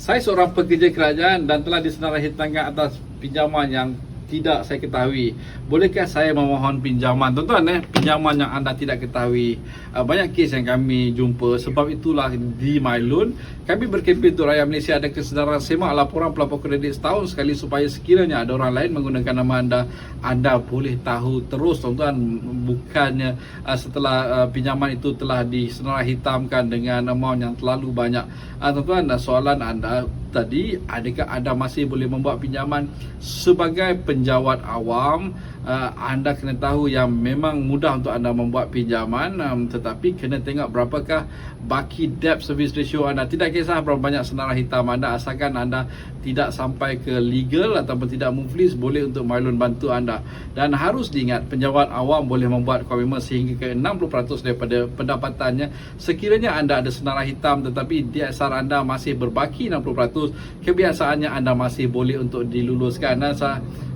Saya seorang pekerja kerajaan dan telah disenarahitangkan atas pinjaman yang tidak saya ketahui. Bolehkah saya memohon pinjaman? Tuan-tuan eh, pinjaman yang anda tidak ketahui. Uh, banyak kes yang kami jumpa. Sebab itulah di MyLoan, kami berkempen untuk rakyat Malaysia ada kesedaran semak laporan pelapor kredit setahun sekali supaya sekiranya ada orang lain menggunakan nama anda, anda boleh tahu terus tuan-tuan. Bukannya uh, setelah uh, pinjaman itu telah disenarai hitamkan dengan amount yang terlalu banyak. Uh, tuan-tuan, soalan anda tadi adakah anda masih boleh membuat pinjaman sebagai penjawat awam uh, anda kena tahu yang memang mudah untuk anda membuat pinjaman um, tetapi kena tengok berapakah baki debt service ratio anda. Tidak kisah berapa banyak senarai hitam anda asalkan anda tidak sampai ke legal ataupun tidak muflis boleh untuk MyLoan bantu anda. Dan harus diingat penjawat awam boleh membuat komitmen sehingga ke 60% daripada pendapatannya. Sekiranya anda ada senarai hitam tetapi DSR anda masih berbaki 60% kebiasaannya anda masih boleh untuk diluluskan. Dan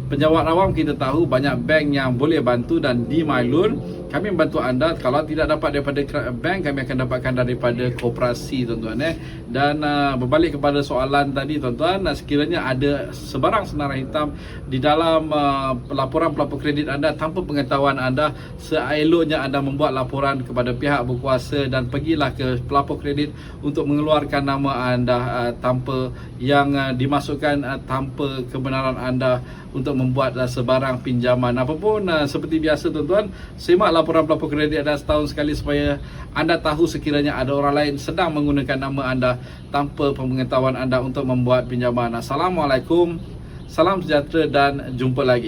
penjawat awam kita tahu banyak bank yang boleh bantu dan di MyLoan kami membantu anda. Kalau tidak dapat daripada bank kami akan dapatkan daripada koperasi tuan-tuan eh. Dan uh, berbalik kepada soalan tadi tuan-tuan uh, sekiranya ada sebarang senarai hitam di dalam uh, laporan pelapor kredit anda tanpa pengetahuan anda seeloknya anda membuat laporan kepada pihak berkuasa dan pergilah ke pelapor kredit untuk mengeluarkan nama anda uh, tanpa yang uh, dimasukkan uh, tanpa kebenaran anda untuk membuat uh, sebarang pinjaman apapun uh, seperti biasa tuan-tuan semak laporan pelapor kredit anda setahun sekali supaya anda tahu sekiranya ada orang lain sedang menggunakan nama anda tanpa pengetahuan anda untuk membuat pinjaman. Assalamualaikum salam sejahtera dan jumpa lagi